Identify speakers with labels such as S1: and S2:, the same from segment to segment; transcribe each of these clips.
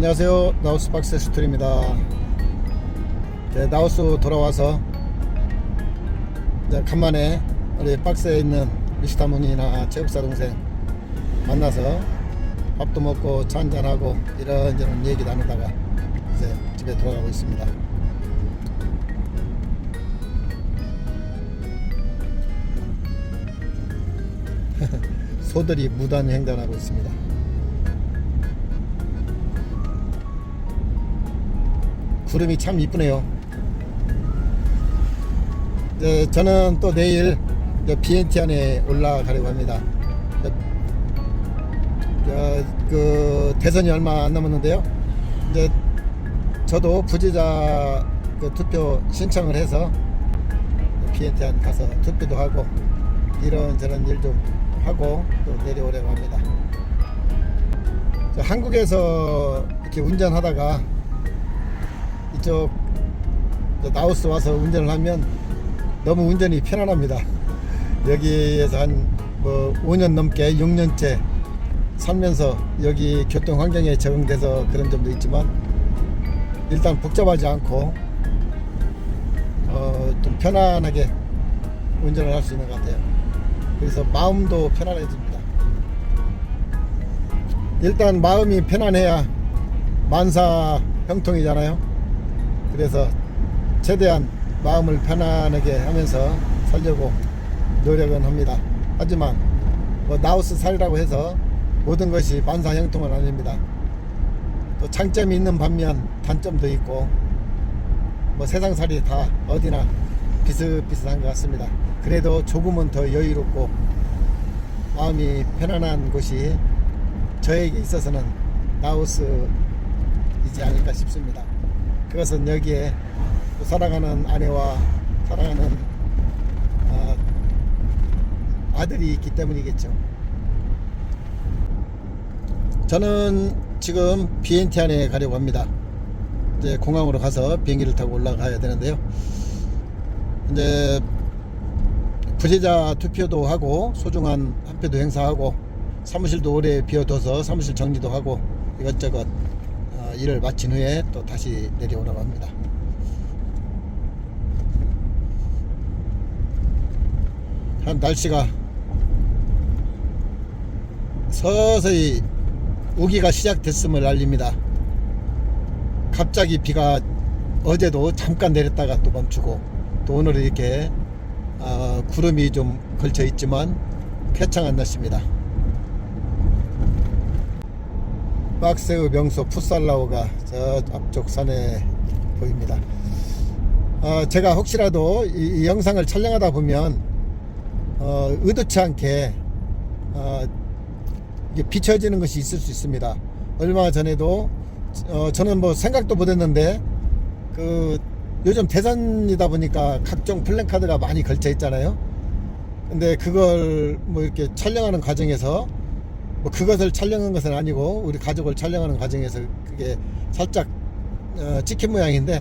S1: 안녕하세요. 나우스 박스 스토리입니다. 네, 나우스 돌아와서 간만에 우리 박스에 있는 미시타문이나 체육사 동생 만나서 밥도 먹고 차 한잔하고 이런저런 얘기 나누다가 이제 집에 돌아가고 있습니다. 소들이 무단 횡단하고 있습니다. 구름이 참 이쁘네요. 네, 저는 또 내일 BNT 안에 올라가려고 합니다. 저, 그 대선이 얼마 안 남았는데요. 이제 저도 부재자 그 투표 신청을 해서 BNT 안 가서 투표도 하고 이런저런 일 좀 하고 또 내려오려고 합니다. 저 한국에서 이렇게 운전하다가 이쪽 저 나우스 와서 운전을 하면 너무 운전이 편안합니다. 여기에서 한 뭐 5년 넘게 6년째 살면서 여기 교통 환경에 적응돼서 그런 점도 있지만 일단 복잡하지 않고 어, 좀 편안하게 운전을 할 수 있는 것 같아요. 그래서 마음도 편안해집니다. 일단 마음이 편안해야 만사 형통이잖아요. 그래서 최대한 마음을 편안하게 하면서 살려고 노력은 합니다. 하지만 뭐 나우스 살이라고 해서 모든 것이 만사형통은 아닙니다. 또 장점이 있는 반면 단점도 있고 뭐 세상 살이 다 어디나 비슷비슷한 것 같습니다. 그래도 조금은 더 여유롭고 마음이 편안한 곳이 저에게 있어서는 나우스이지 않을까 싶습니다. 그것은 여기에 또 사랑하는 아내와 사랑하는 어, 아들이 있기 때문이겠죠. 저는 지금 BNT 안에 가려고 합니다. 이제 공항으로 가서 비행기를 타고 올라가야 되는데요. 이제 부재자 투표도 하고 소중한 한 표도 행사하고 사무실도 오래 비워둬서 사무실 정리도 하고 이것저것 어, 일을 마친 후에 또 다시 내려오라고 합니다. 한 날씨가 서서히 우기가 시작됐음을 알립니다. 갑자기 비가 어제도 잠깐 내렸다가 또 멈추고 또 오늘은 이렇게 어, 구름이 좀 걸쳐 있지만 쾌청한 날씨입니다. 박세우 명소 풋살라우가 저 앞쪽 산에 보입니다. 어, 제가 혹시라도 이, 이 영상을 촬영하다 보면 어, 의도치 않게 어, 비춰지는 것이 있을 수 있습니다. 얼마 전에도 어, 저는 뭐 생각도 못했는데 그 요즘 대선이다 보니까 각종 플랜카드가 많이 걸쳐 있잖아요. 근데 그걸 뭐 이렇게 촬영하는 과정에서 뭐 그것을 촬영한 것은 아니고 우리 가족을 촬영하는 과정에서 그게 살짝 어, 찍힌 모양인데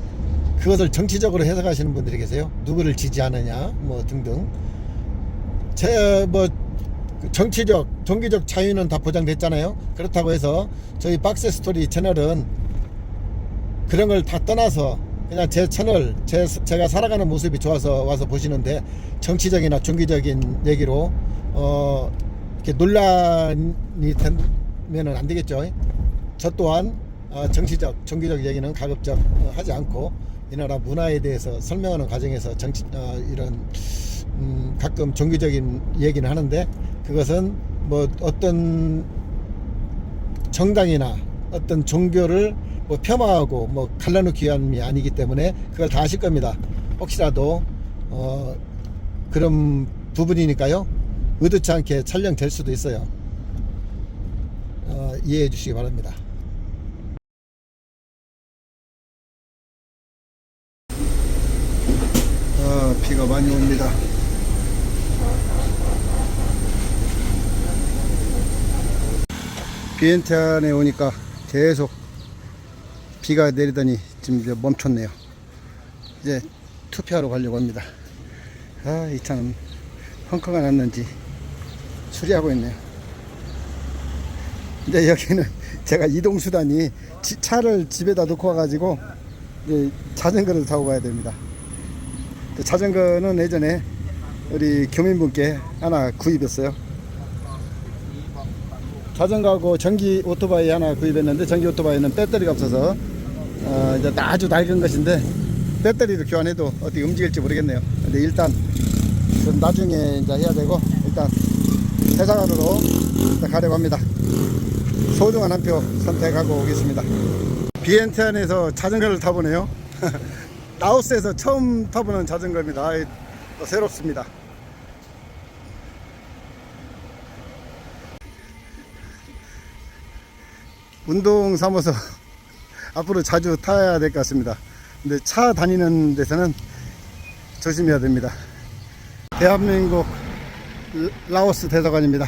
S1: 그것을 정치적으로 해석하시는 분들이 계세요. 누구를 지지하느냐 뭐 등등. 제 뭐 정치적, 종교적 자유는 다 보장됐잖아요. 그렇다고 해서 저희 박스 스토리 채널은 그런 걸 다 떠나서 그냥 제 채널, 제, 제가 살아가는 모습이 좋아서 와서 보시는데 정치적이나 종교적인 얘기로 어 이렇게 논란이 되면은 안 되겠죠. 저 또한 어, 정치적, 종교적 얘기는 가급적 어, 하지 않고 이 나라 문화에 대해서 설명하는 과정에서 정치 어, 이런 음, 가끔 종교적인 얘기는 하는데 그것은 뭐 어떤 정당이나 어떤 종교를 뭐 폄하하고 뭐 갈라놓기 위함이 아니기 때문에 그걸 다 아실 겁니다. 혹시라도 어 그런 부분이니까요. 의도치 않게 촬영될 수도 있어요. 어, 이해해 주시기 바랍니다. 아, 비가 많이 옵니다. 비엔테 안에 오니까 계속 비가 내리더니 지금 이제 멈췄네요. 이제 투표하러 가려고 합니다. 아, 이 차는 헝커가 났는지 수리하고 있네요. 이제 여기는 제가 이동 수단이 지- 차를 집에다 놓고 와가지고 자전거를 타고 가야 됩니다. 그 자전거는 예전에 우리 교민분께 하나 구입했어요. 자전거하고 전기 오토바이 하나 구입했는데 전기 오토바이는 배터리가 없어서 어, 이제 아주 낡은 것인데 배터리를 교환해도 어떻게 움직일지 모르겠네요. 근데 일단 나중에 이제 해야 되고 일단 대사관으로 일단 가려고 합니다. 소중한 한 표 선택하고 오겠습니다. 비엔티안에서 자전거를 타보네요. 라오스에서 처음 타보는 자전거입니다. 새롭습니다. 운동 삼아서 앞으로 자주 타야 될 것 같습니다. 근데 차 다니는 데서는 조심해야 됩니다. 대한민국 라오스 대사관입니다.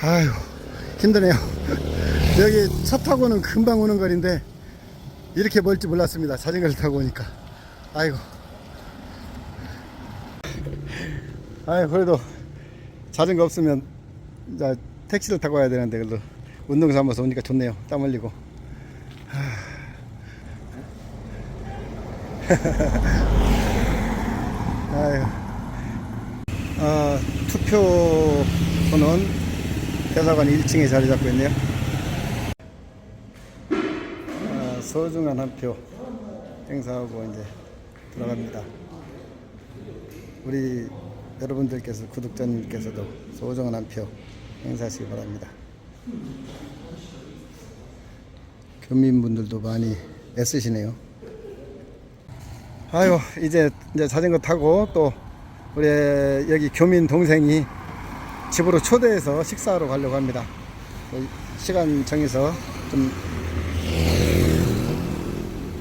S1: 아유 힘드네요. 여기 차 타고는 금방 오는 거리인데 이렇게 멀지 몰랐습니다. 자전거를 타고 오니까. 아이고. 아유 그래도 자전거 없으면 이제 택시를 타고 와야 되는데 그래도 운동 삼아서 오니까 좋네요. 땀 흘리고. 아유. 아, 투표소는 대사관 1층에 자리 잡고 있네요. 아, 소중한 한 표 행사하고 이제 들어갑니다. 우리 여러분들께서 구독자님께서도 소중한 한 표 행사하시기 바랍니다. 교민분들도 많이 애쓰시네요. 아유 이제 이제 자전거 타고 또 우리 여기 교민 동생이 집으로 초대해서 식사하러 가려고 합니다. 뭐 시간 정해서 좀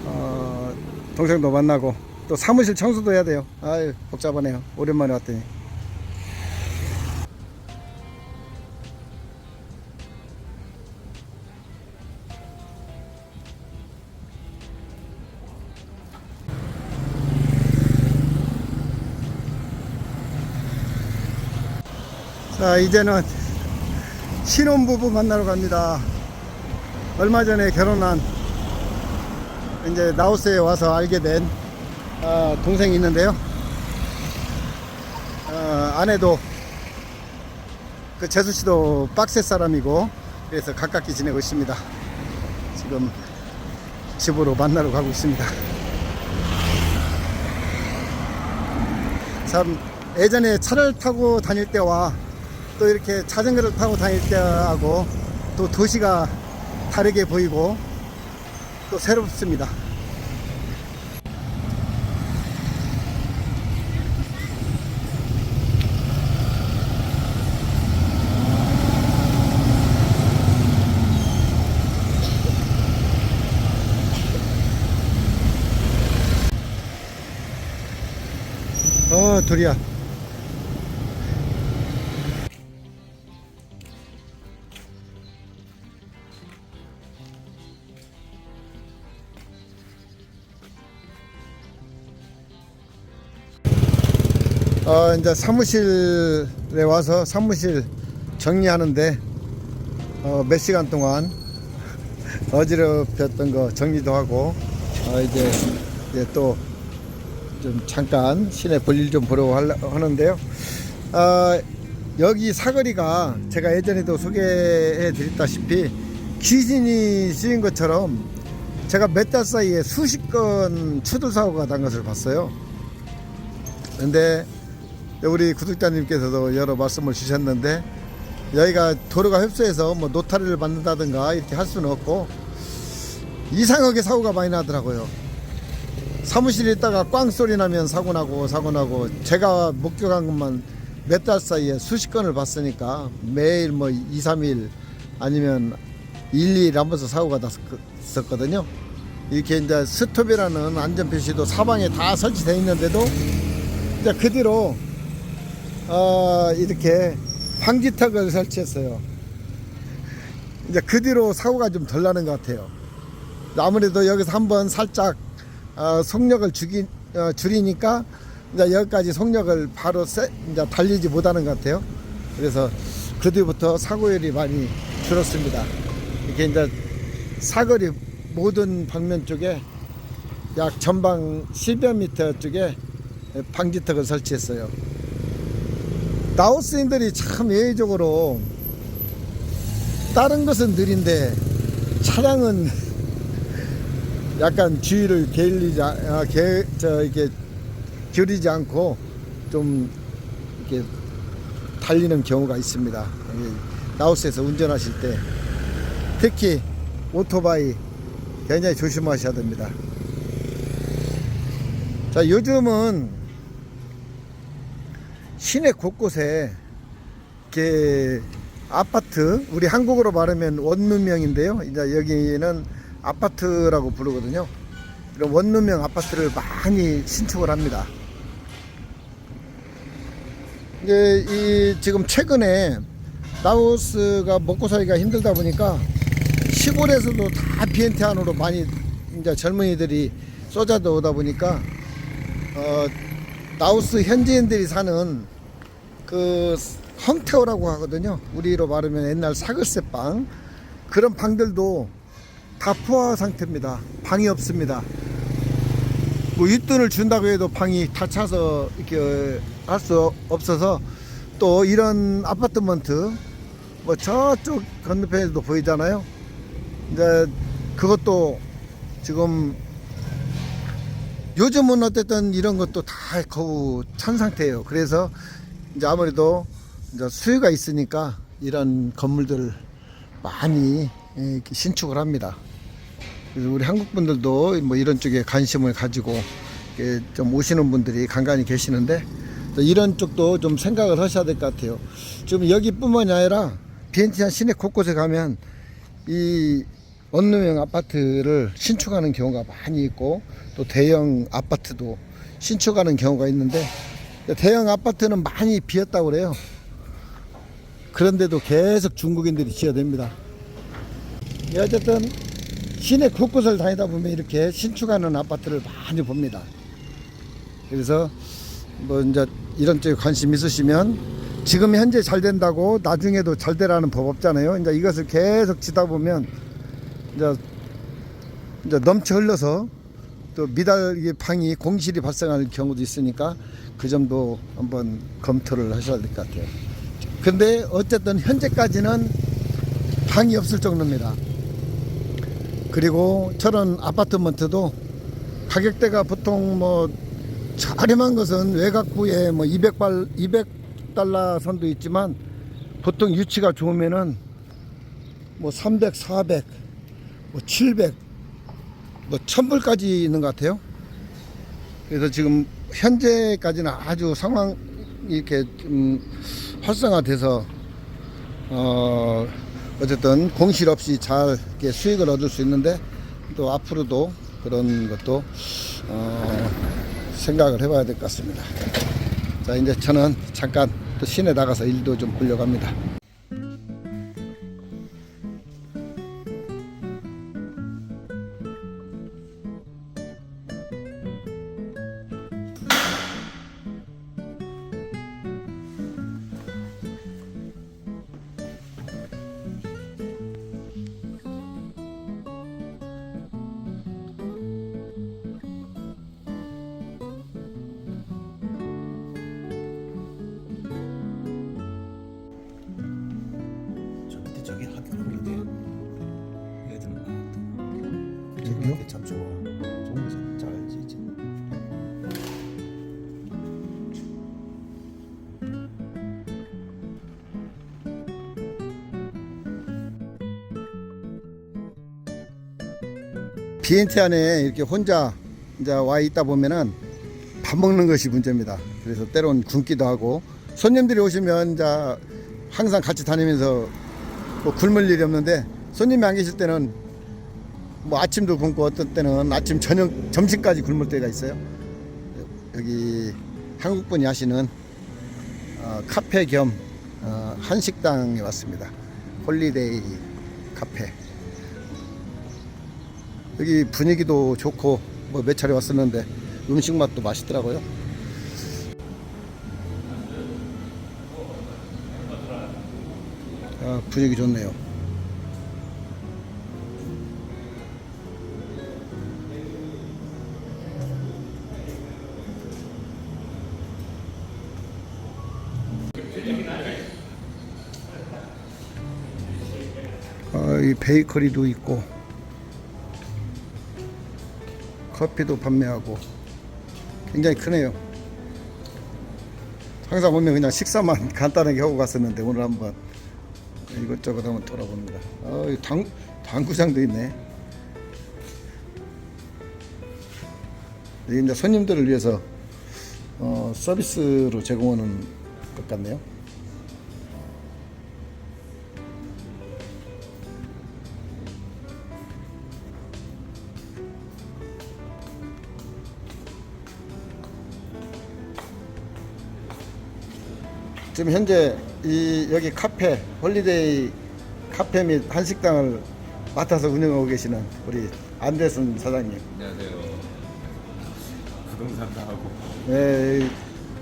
S1: 어, 동생도 만나고 또 사무실 청소도 해야 돼요. 아유 복잡하네요. 오랜만에 왔더니. 자 이제는 신혼부부 만나러 갑니다. 얼마 전에 결혼한 이제 라오스에 와서 알게 된 아, 동생이 있는데요. 어, 아내도 그 재수 씨도 빡세 사람이고 그래서 가깝게 지내고 있습니다. 지금 집으로 만나러 가고 있습니다. 참 예전에 차를 타고 다닐 때와 또 이렇게 자전거를 타고 다닐 때하고 또 도시가 다르게 보이고 또 새롭습니다. 어, 둘이야. 어, 이제 사무실에 와서 사무실 정리하는데 어, 몇 시간 동안 어지럽혔던 거 정리도 하고 어, 이제, 이제 또 좀 잠깐 시내 볼일 좀 보려고 하는데요. 어, 여기 사거리가 제가 예전에도 소개해 드렸다시피 귀신이 쓰인 것처럼 제가 몇 달 사이에 수십 건 추돌 사고가 난 것을 봤어요. 근데 우리 구독자님께서도 여러 말씀을 주셨는데 여기가 도로가 협소해서 뭐 노타리를 만든다든가 이렇게 할 수는 없고 이상하게 사고가 많이 나더라고요. 사무실에 있다가 꽝 소리 나면 사고 나고 사고 나고 제가 목격한 것만 몇 달 사이에 수십 건을 봤으니까 매일 뭐 2, 3일 아니면 1, 2일 한 번씩 사고가 났었거든요. 이렇게 이제 스톱이라는 안전 표시도 사방에 다 설치되어 있는데도 이제 그 뒤로 어, 이렇게 방지턱을 설치했어요. 이제 그 뒤로 사고가 좀 덜 나는 것 같아요. 아무래도 여기서 한번 살짝 어, 속력을 주기, 어, 줄이니까 이제 여기까지 속력을 바로 세, 이제 달리지 못하는 것 같아요. 그래서 그 뒤부터 사고율이 많이 줄었습니다. 이게 이제 사거리 모든 방면 쪽에 약 전방 10여 미터 쪽에 방지턱을 설치했어요. 라오스인들이 참 예의적으로 다른 것은 느린데 차량은 약간 주의를 게을리지 않- 아, 게, 저 이렇게 기울이지 않고 좀 이렇게 달리는 경우가 있습니다. 이 라오스에서 운전하실 때 특히 오토바이 굉장히 조심하셔야 됩니다. 자, 요즘은 시내 곳곳에 이렇게 아파트, 우리 한국어로 말하면 원룸형인데요. 이제 여기는 아파트라고 부르거든요. 이런 원룸형 아파트를 많이 신축을 합니다. 이제 이 지금 최근에 라오스가 먹고 살기가 힘들다 보니까 시골에서도 다 비엔테 안으로 많이 이제 젊은이들이 쏟아져 오다 보니까 어 라오스 현지인들이 사는 그 헝테오라고 하거든요. 우리로 말하면 옛날 사글세 방 그런 방들도 다 포화 상태입니다. 방이 없습니다. 뭐 윗돈을 준다고 해도 방이 다 차서 이렇게 할 수 없어서 또 이런 아파트먼트 뭐 저쪽 건너편에도 보이잖아요. 이제 그것도 지금 요즘은 어쨌든 이런 것도 다 거의 찬 상태예요. 그래서 이제 아무래도 이제 수요가 있으니까 이런 건물들을 많이 이렇게 신축을 합니다. 그래서 우리 한국 분들도 뭐 이런 쪽에 관심을 가지고 좀 오시는 분들이 간간히 계시는데 또 이런 쪽도 좀 생각을 하셔야 될 것 같아요. 지금 여기뿐만이 아니라 비엔티안 시내 곳곳에 가면 이 원룸형 아파트를 신축하는 경우가 많이 있고 또 대형 아파트도 신축하는 경우가 있는데 대형 아파트는 많이 비었다고 그래요. 그런데도 계속 중국인들이 지어냅니다. 예, 어쨌든 시내 곳곳을 다니다 보면 이렇게 신축하는 아파트를 많이 봅니다. 그래서 뭐 이제 이런 쪽에 관심 있으시면 지금 현재 잘 된다고 나중에도 잘 되라는 법 없잖아요. 이제 이것을 계속 지다 보면 이제 이제 넘쳐 흘러서 또 미달 방이 공실이 발생할 경우도 있으니까 그 점도 한번 검토를 하셔야 될 것 같아요. 근데 어쨌든 현재까지는 방이 없을 정도입니다. 그리고 저런 아파트먼트도 가격대가 보통 뭐 저렴한 것은 외곽부에 뭐 200발 200달러 선도 있지만 보통 유치가 좋으면은 뭐 300, 400, 뭐 700, 뭐 1000불까지 있는 것 같아요. 그래서 지금 현재까지는 아주 상황 이렇게 좀 활성화돼서 어 어쨌든 공실 없이 잘 이렇게 수익을 얻을 수 있는데 또 앞으로도 그런 것도 어 생각을 해봐야 될 것 같습니다. 자 이제 저는 잠깐 또 시내 나가서 일도 좀 보려고 합니다. 비엔티 안에 이렇게 혼자 이제 와 있다 보면은 밥 먹는 것이 문제입니다. 그래서 때론 굶기도 하고 손님들이 오시면 이제 항상 같이 다니면서 뭐 굶을 일이 없는데 손님이 안 계실 때는 뭐 아침도 굶고 어떤 때는 아침 저녁 점심까지 굶을 때가 있어요. 여기 한국 분이 하시는 어, 카페 겸 어, 한식당에 왔습니다. 홀리데이 카페. 여기 분위기도 좋고 뭐 몇 차례 왔었는데 음식 맛도 맛있더라고요. 어, 분위기 좋네요. 어, 이 베이커리도 있고 커피도 판매하고 굉장히 크네요. 항상 보면 그냥 식사만 간단하게 하고 갔었는데 오늘 한번 이것저것 한번 돌아봅니다. 어, 이당 당구장도 있네. 이제 손님들을 위해서 어, 서비스로 제공하는 것 같네요. 지금 현재 이 여기 카페 홀리데이 카페 및 한식당을 맡아서 운영하고 계시는 우리 안대순 사장님.
S2: 안녕하세요. 부동산도 하고
S1: 네,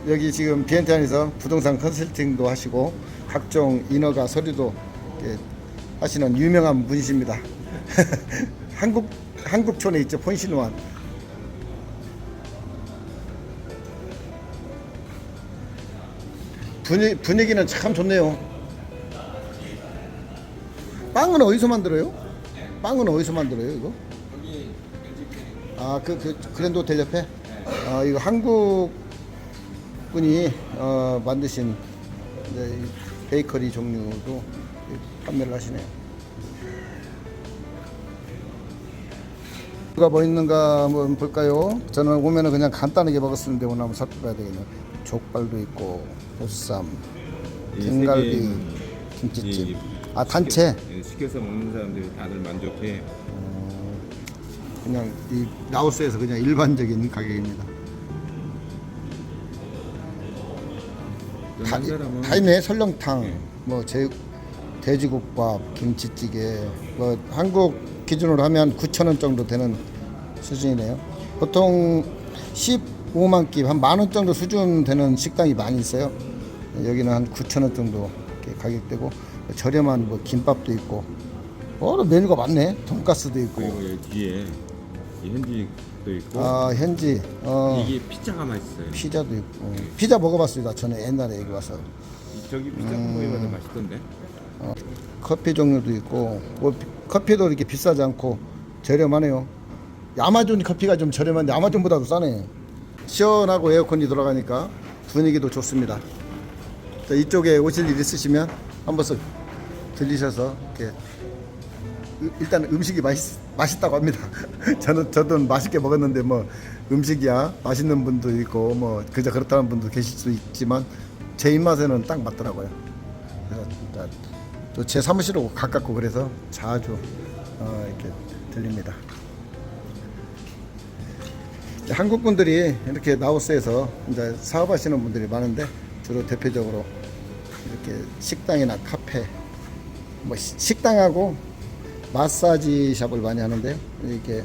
S1: 여기 지금 비엔트 안에서 부동산 컨설팅도 하시고 각종 인허가 서류도 이렇게 하시는 유명한 분이십니다. 한국 한국촌에 있죠 폰시노 분위, 분위기는 참 좋네요. 빵은 어디서 만들어요? 빵은 어디서 만들어요 이거? 아, 그, 그 그랜드 호텔 옆에? 아, 이거 한국 분이 어, 만드신 베이커리 종류도 판매를 하시네요. 뭐가 뭐 있는가 한번 볼까요? 저는 오면은 그냥 간단하게 먹었었는데 오늘 한번 살펴봐야 되겠네요. 족발도 있고 보쌈,
S2: 이
S1: 등갈비, 김치찜. 이아 단체.
S2: 예, 시켜서 먹는 사람들이 다들 만족해.
S1: 그냥 이 라오스에서 그냥 일반적인 가격입니다. 다,
S2: 사람은
S1: 다 있네 설렁탕 뭐 제, 돼지국밥 김치찌개 뭐 한국 기준으로 하면 9천 원 정도 되는 수준이네요 보통 15만 끼 한 만 원 정도 수준 되는 식당이 많이 있어요. 여기는 한 9천 원 정도 가격대고 저렴한 뭐 김밥도 있고 어 메뉴가 많네. 돈가스도 있고.
S2: 그리고 여기 뒤에 이 현지도 있고.
S1: 아 현지. 어.
S2: 이게 피자가 맛있어요.
S1: 피자도 있고. 피자 먹어봤습니다. 전에 옛날에 여기 와서.
S2: 이- 저기 피자
S1: 음.
S2: 먹어봐도 맛있던데.
S1: 커피 종류도 있고 뭐 비- 커피도 이렇게 비싸지 않고 저렴하네요. 아마존 커피가 좀 저렴한데 아마존보다도 싸네. 시원하고 에어컨이 돌아가니까 분위기도 좋습니다. 자, 이쪽에 오실 일 있으시면 한 번씩 들리셔서 이렇게 으- 일단 음식이 맛있, 맛있다고 합니다. 저는 저도 맛있게 먹었는데 뭐 음식이야 맛있는 분도 있고 뭐 그저 그렇다는 분도 계실 수 있지만 제 입맛에는 딱 맞더라고요. 또 제 사무실하고 가깝고 그래서 자주 어, 이렇게 들립니다. 한국 분들이 이렇게 라오스에서 이제 사업하시는 분들이 많은데 주로 대표적으로 이렇게 식당이나 카페, 뭐 시- 식당하고 마사지 샵을 많이 하는데 이렇게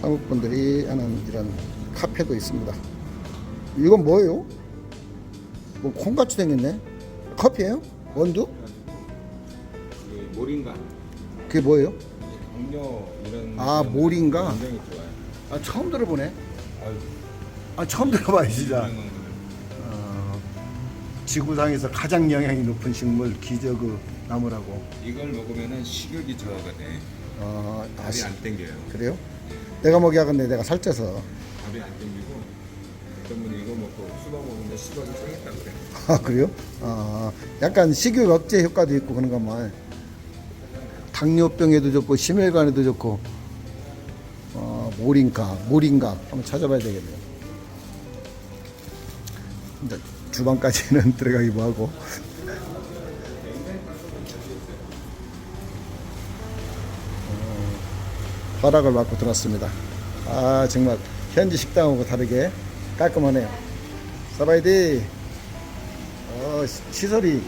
S1: 한국 분들이 하는 이런 카페도 있습니다. 이건 뭐예요? 뭐 콩같이 생겼네. 커피예요? 원두?
S2: 그 모링가,
S1: 그게 뭐예요?
S2: 이런.
S1: 아, 모링가?
S2: 굉장히 좋아요.
S1: 아 처음 들어보네.
S2: 아
S1: 처음 들어봐요 진짜. 어, 지구상에서 가장 영향이 높은 식물 기저그 나무라고.
S2: 이걸 먹으면은 식욕이 저하가 돼.
S1: 어, 아,
S2: 밥이
S1: 시-
S2: 안 땡겨요.
S1: 그래요? 내가 먹여야겠네. 내가 살쪄서.
S2: 밥이 안 땡기고 어떤 분이 이거 먹고 수박 먹는데 수박이 상했다 그래.
S1: 아 그래요? 아 약간 식욕 억제 효과도 있고 그런가 말. 당뇨병에도 좋고 심혈관에도 좋고. 어, 모링가, 한번 찾아봐야 되겠네요. 이제 주방까지는 들어가기 뭐하고. 어, 허락을 받고 들었습니다. 아 정말 현지 식당하고 다르게 깔끔하네요. 사바이디. 어, 시- 시설이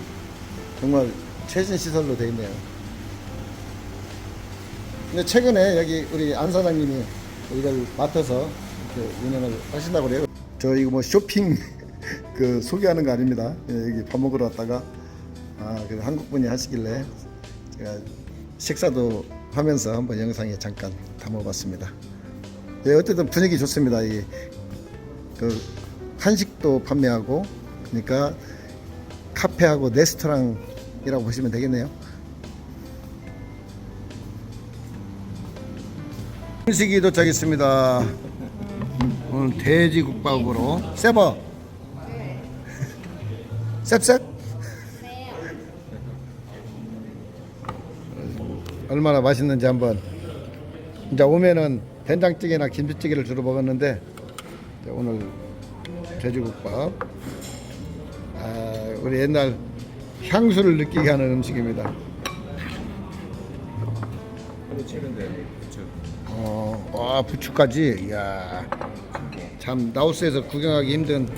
S1: 정말 최신 시설로 되어 있네요. 근데 최근에 여기 우리 안 사장님이 이걸 맡아서 이렇게 운영을 하신다고 그래요. 저 이거 뭐 쇼핑 그 소개하는 거 아닙니다. 예, 여기 밥 먹으러 왔다가 아, 그 한국 분이 하시길래 제가 식사도 하면서 한번 영상에 잠깐 담아봤습니다. 예, 어쨌든 분위기 좋습니다. 이 그 한식도 판매하고 그러니까 카페하고 레스토랑이라고 보시면 되겠네요. 음식이 도착했습니다. 오늘 돼지국밥으로 세버. 셉셉? 얼마나 맛있는지 한번. 이제 오면은 된장찌개나 김치찌개를 주로 먹었는데 오늘 돼지국밥. 아, 우리 옛날 향수를 느끼게 하는 음식입니다. 어, 와 부추까지 이야 참 라오스에서 구경하기 힘든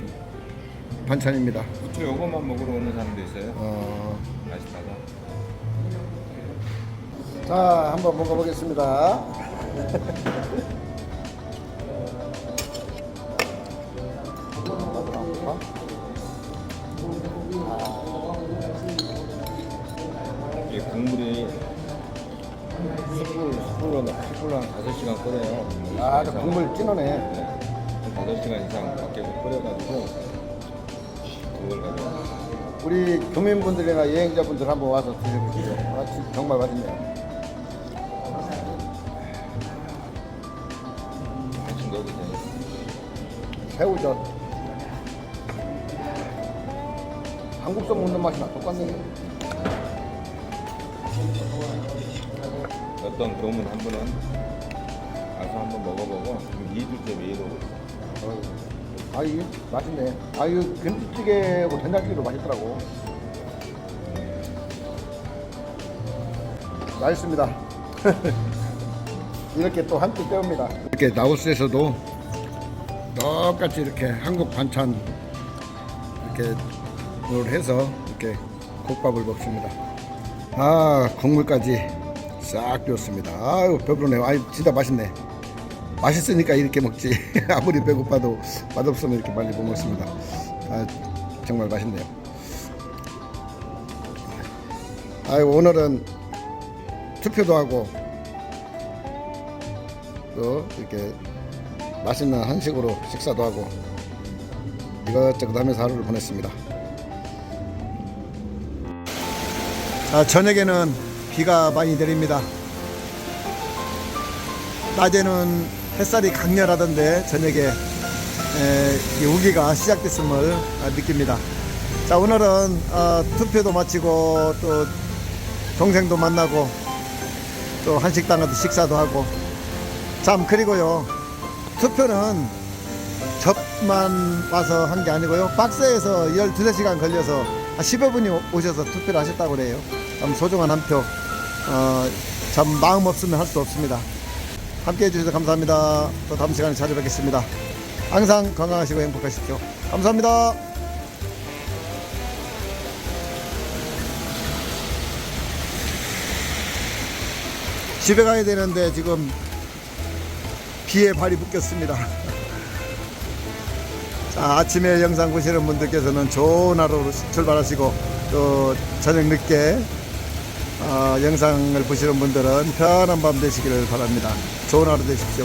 S1: 반찬입니다.
S2: 부추 요것만 먹으러 오는 사람도 있어요.
S1: 어,
S2: 맛있다고.
S1: 자 한번 먹어보겠습니다.
S2: 숯불로 한 5시간 끓여요.
S1: 아, 그 국물 진하네.
S2: 네. 한 5시간 이상 밖에서 끓여가지고 그걸 가지고
S1: 우리 교민분들이나 여행자분들 한번 와서 드셔보시죠. 아, 진- 정말 맛있네요.
S2: 한식 넣어도 돼요.
S1: 새우젓. 한국서 먹는 맛이랑 똑같네
S2: 어떤 교문 한 분은 가서 한번 먹어보고 2주째 매일 오고 있어요.
S1: 아, 이게 맛있네. 아, 이거 김치찌개하고 된장찌개도 맛있더라고. 맛있습니다. 이렇게 또 한 끼 때웁니다. 이렇게 라오스에서도 똑같이 이렇게 한국 반찬 이렇게 뭘 해서 이렇게 국밥을 먹습니다. 아, 국물까지 싹 비웠습니다. 아유, 배부르네요. 아이, 진짜 맛있네. 맛있으니까 이렇게 먹지. 아무리 배고파도 맛없으면 이렇게 빨리 못 먹습니다. 아, 정말 맛있네요. 아유, 오늘은 투표도 하고 또 이렇게 맛있는 한식으로 식사도 하고 이것저것 하면서 하루를 보냈습니다. 아, 저녁에는 비가 많이 내립니다. 낮에는 햇살이 강렬하던데 저녁에 에, 이 우기가 시작됐음을 아, 느낍니다. 자 오늘은 어, 투표도 마치고 또 동생도 만나고 또 한식당 가서 식사도 하고 참 그리고요 투표는 접만 와서 한 게 아니고요 박스에서 12시간 걸려서 한 10여 분이 오셔서 투표를 하셨다고 그래요 참 소중한 한표 어, 참 마음 없으면 할 수 없습니다 함께 해주셔서 감사합니다. 또 다음 시간에 찾아뵙겠습니다. 항상 건강하시고 행복하십시오. 감사합니다. 집에 가야 되는데 지금 비에 발이 묶였습니다. 자, 아침에 영상 보시는 분들께서는 좋은 하루 출발하시고 또 저녁 늦게 어, 영상을 보시는 분들은 편한 밤 되시기를 바랍니다. 좋은 하루 되십시오.